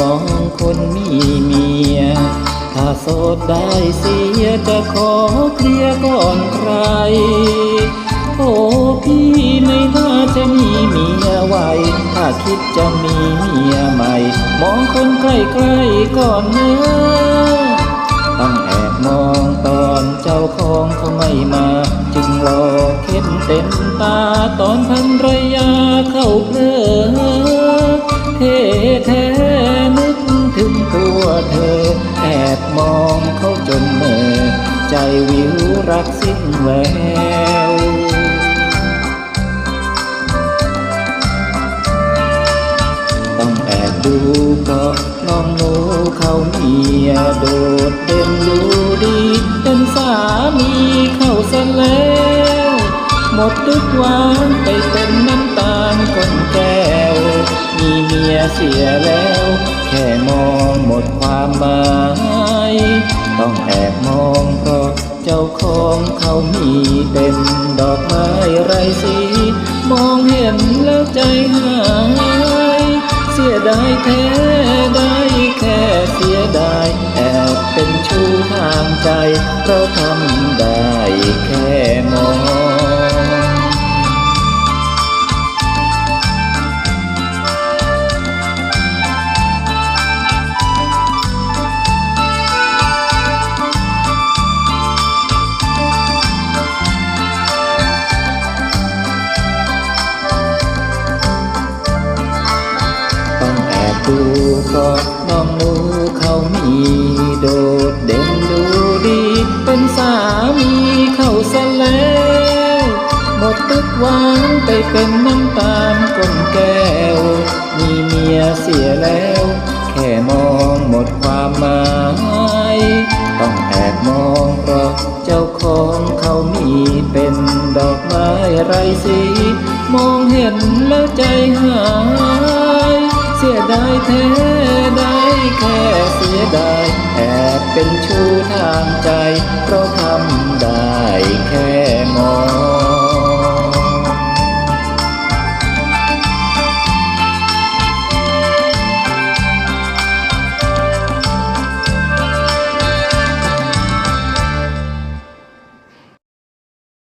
มองคนมีเมีย ถ้าโสดได้เสียจะขอเคลียร์ก่อนใคร โอ้พี่ไม่น่าจะมีเมียไวถ้าคิดจะมีเมียใหม่ มองคนใกล้ๆก่อนเนื้อต้องแอบมองตอนเจ้าของเขาไม่มา จึงรอเข็นเต็มตาตอนพันรยาเข้า ใจวิวรักสิ้นแววต้องแอบดูก็น้องหนูเขาเมียโดดเด่นดูดีเป็นสามีเข้าซะแล้ว หมดทุกหวานไปเป็นน้ำตาลคนแก้ว มีเมียเสียแล้ว แค่มองหมดความหมาย ต้องแอบมอง จ้าของเขามีเป็นดอกไม้ไรสี มองเห็นแล้วใจหาย เสียดายแท้ได้ ดูก็น้องหนูเขามีโดดเด่นดูดี เป็นสามีเขาซะแล้วหมดทุกหวานไปเป็นน้ำตาลก้นแก้ว มีเมียเสียแล้ว แค่มองหมดความหมายต้องแอบมองเพราะเจ้าของเขามีเป็นดอกไม้ไรสี มองเห็นแล้วใจหาย สียดายแท้ได้แค่เสียดายแอบเป็นชู้ทางใจเพราะ